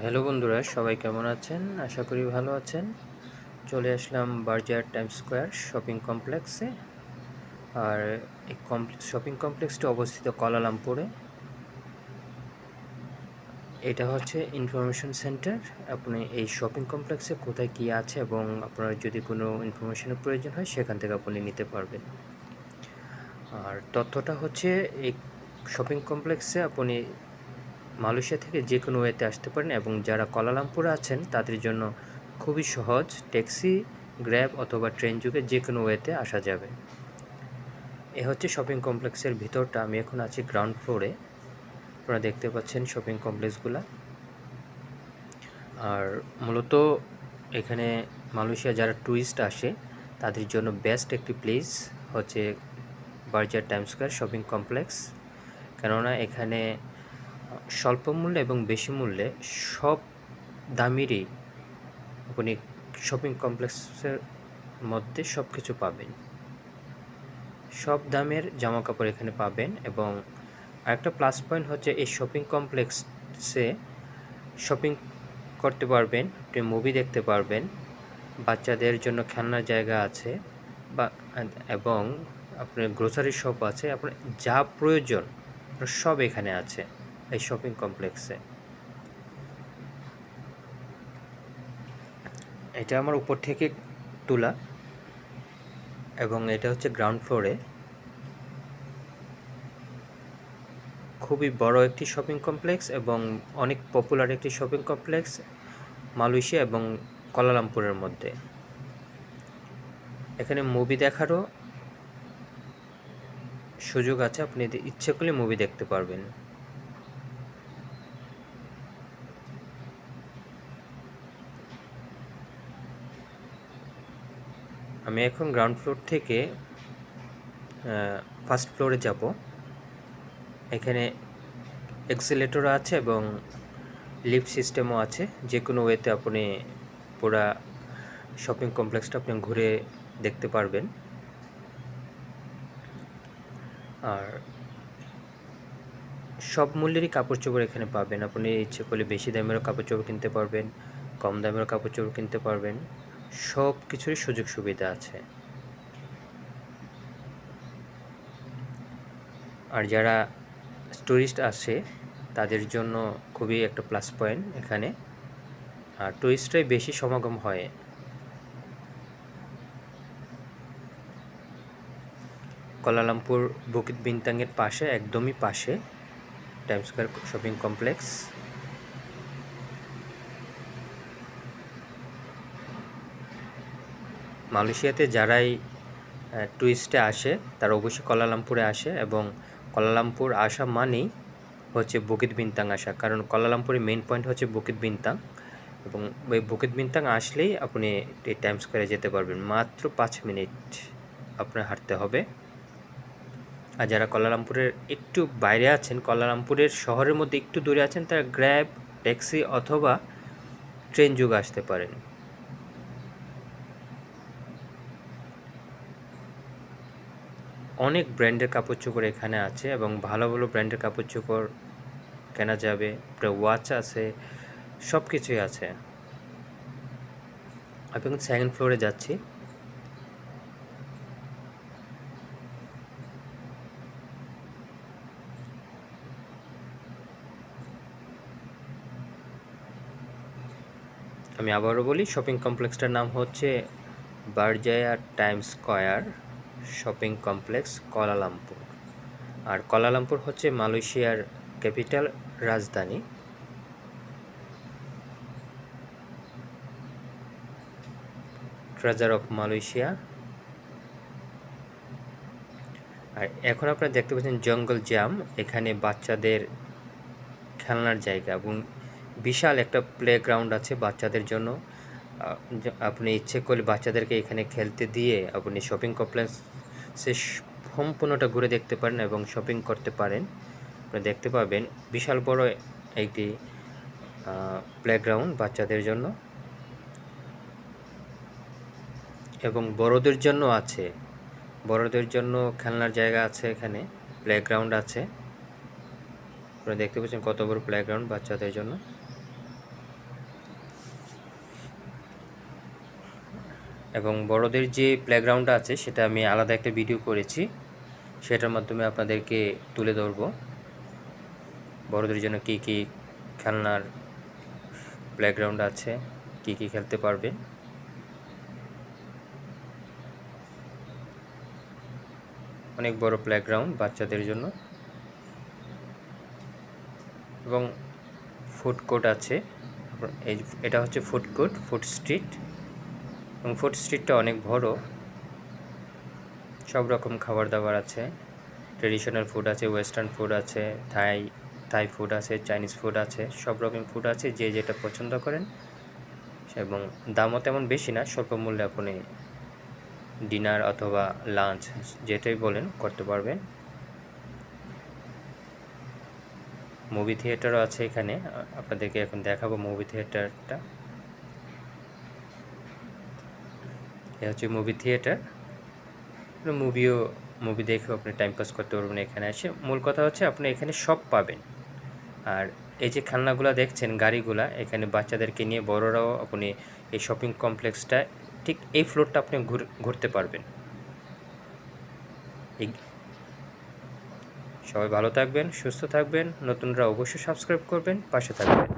Hello বন্ধুরা, সবাই কেমন আছেন? আশা করি ভালো আছেন। চলে আসলাম বার্জার টাইম স্কোয়ার শপিং কমপ্লেক্সে। আর এই কমপ্লেক্স শপিং কমপ্লেক্সটি অবস্থিত কলালামপুরে। এটা হচ্ছে ইনফরমেশন সেন্টার। আপনি এই শপিং কমপ্লেক্সে কোথায় কী আছে এবং আপনার যদি কোনো ইনফরমেশনের প্রয়োজন হয়, সেখান থেকে আপনি নিতে পারবেন। আর তথ্যটা হচ্ছে, এই শপিং কমপ্লেক্সে আপনি মালয়েশিয়া থেকে যে কোনো ওয়েতে আসতে পারেন এবং যারা কলালামপুরে আছেন, তাদের জন্য খুবই সহজ ট্যাক্সি, গ্র্যাব অথবা ট্রেন যুগে যে কোনো ওয়েতে আসা যাবে। এ হচ্ছে শপিং কমপ্লেক্সের ভিতরটা। আমি এখন আছি গ্রাউন্ড ফ্লোরে। আপনারা দেখতে পাচ্ছেন শপিং কমপ্লেক্সগুলা। আর মূলত এখানে মালয়েশিয়া যারা ট্যুরিস্ট আসে, তাদের জন্য বেস্ট একটি প্লেস হচ্ছে Berjaya time square shopping complex. কেননা এখানে স্বল্প মূল্যে এবং বেশি মূল্যে সব দামেরই আপনি শপিং কমপ্লেক্সের মধ্যে সব কিছু পাবেন। সব দামের জামা কাপড় এখানে পাবেন এবং আরেকটা প্লাস পয়েন্ট হচ্ছে এই শপিং কমপ্লেক্সে শপিং করতে পারবেন, আপনি মুভি দেখতে পারবেন, বাচ্চাদের জন্য খেলনার জায়গা আছে বা, এবং আপনার গ্রোসারি শপ আছে, আপনার যা প্রয়োজন সব এখানে আছে। এই শপিং কমপ্লেক্সে এটা আমার উপর থেকে তোলা এবং এটা হচ্ছে গ্রাউন্ড ফ্লোরে খুবই বড় একটি শপিং কমপ্লেক্স এবং অনেক পপুলার একটি শপিং কমপ্লেক্স মালয়েশিয়া এবং কলালামপুরের মধ্যে। এখানে মুভি দেখারও সুযোগ আছে, আপনি ইচ্ছে করলে মুভি দেখতে পারবেন। আমি এখন গ্রাউন্ড ফ্লোর থেকে ফার্স্ট ফ্লোরে যাব। এখানে এক্সিলেটর আছে এবং লিফট সিস্টেমও আছে। যে কোনো ওয়েতে আপনি পুরা শপিং কমপ্লেক্সটা আপনি ঘুরে দেখতে পারবেন। আর সব মূল্যেরই কাপড় চোপড় এখানে পাবেন। আপনি ইচ্ছে করলে বেশি দামেরও কাপড় চোপড় কিনতে পারবেন, কম দামেরও কাপড় চোপড় কিনতে পারবেন। সব কিছুরই সুযোগ সুবিধা আছে। আর যারা টুরিস্ট আসে তাদের জন্য খুবই একটা প্লাস পয়েন্ট এখানে। আর টুরিস্টরাই বেশি সমাগম হয়। কলালামপুর, বুকিত বিনতাংয়ের পাশে, একদমই পাশে টাইম স্কোয়ার শপিং কমপ্লেক্স মালয়েশিয়াতে যারাই টুরিস্টে আসে, তারা অবশ্যই কলালামপুরে আসে এবং কলালামপুর আসা মানেই হচ্ছে বুকিত বিনতাং আসা। কারণ কলালামপুরের মেন পয়েন্ট হচ্ছে বুকিত বিনতাং এবং ওই বুকিত বিনতাং আসলেই আপনি এই টাইম স্কোয়ারে যেতে পারবেন। মাত্র পাঁচ মিনিট আপনার হাঁটতে হবে। আর যারা কলালামপুরের একটু বাইরে আছেন কলালামপুরের শহরের মধ্যে একটু দূরে আছেন, তারা গ্র্যাব ট্যাক্সি অথবা ট্রেন যুগ আসতে পারেন। অনেক ব্র্যান্ডের কাপড় চোপড় এখানে আছে এবং ভালো ভালো ব্র্যান্ডের কাপড় চোপড় কেনা যাবে ওয়াচ আছে সব কিছুই আছে। আমি এখন সেকেন্ড ফ্লোরে যাচ্ছি। আমি আবারও বলি শপিং কমপ্লেক্সটার নাম হচ্ছে Berjaya time square. Shopping complex Kuala Lumpur আর কলালামপুর হচ্ছে মালয়েশিয়ার ক্যাপিটাল রাজধানী। ট্রেজার অফ মালয়েশিয়া আর এখন আপনারা দেখতে পাচ্ছেন জঙ্গল জ্যাম, এখানে বাচ্চাদের খেলনার জায়গা এবং বিশাল একটা প্লে গ্রাউন্ড আছে বাচ্চাদের জন্য। আপনি ইচ্ছে করলে বাচ্চাদেরকে এখানে খেলতে দিয়ে আপনি শপিং কমপ্লেক্সে সম্পূর্ণটা ঘুরে দেখতে পারেন এবং শপিং করতে পারেন। আপনারা দেখতে পাবেন বিশাল বড় একটি প্লেগ্রাউন্ড বাচ্চাদের জন্য। এবং বড়দের জন্য আছে। বড়দের জন্য খেলনার জায়গা আছে এখানে প্লেগ্রাউন্ড আছে। আপনারা দেখতে পাচ্ছেন কত বড় প্লেগ্রাউন্ড বাচ্চাদের জন্য। এবং বড়দের যে প্লেগ্রাউন্ড আছে, সেটা আমি আলাদা একটা ভিডিও করেছি। সেটার মাধ্যমে আপনাদেরকে তুলে ধরবো। বড়দের জন্য কী কী খেলনার প্লেগ্রাউন্ড আছে, কী কী খেলতে পারবে। অনেক বড় প্লেগ্রাউন্ড বাচ্চাদের জন্য। এবং ফুড কোর্ট আছে। এই, এটা হচ্ছে ফুড কোর্ট ফুড স্ট্রিট এবং ফুড স্ট্রিটটা অনেক বড়। সব রকম খাবার দাবার আছে। ট্রেডিশনাল ফুড আছে ওয়েস্টার্ন ফুড আছে থাই থাই ফুড আছে চাইনিজ ফুড আছে, সব রকম ফুড আছে, যে যেটা পছন্দ করেন। এবং দামও তেমন বেশি না, স্বল্প মূল্যে আপনি ডিনার অথবা লাঞ্চ যেটাই বলেন করতে পারবেন। মুভি থিয়েটারও আছে এখানে আপনাদেরকে এখন দেখাবো মুভি থিয়েটারটা এ হচ্ছে মুভি থিয়েটার মুভিও মুভি দেখেও আপনি টাইম পাস করতে পারবেন, এখানে এসে। মূল কথা হচ্ছে আপনি এখানে সব পাবেন। আর এই যে খেলনাগুলো দেখছেন, গাড়িগুলা, এখানে বাচ্চাদেরকে নিয়ে, বড়রাও আপনি এই শপিং কমপ্লেক্সটা ঠিক এই ফ্লোরটা আপনি ঘুরতে পারবেন। সবাই ভালো থাকবেন, সুস্থ থাকবেন। নতুনরা অবশ্যই সাবস্ক্রাইব করবেন, পাশে থাকবেন।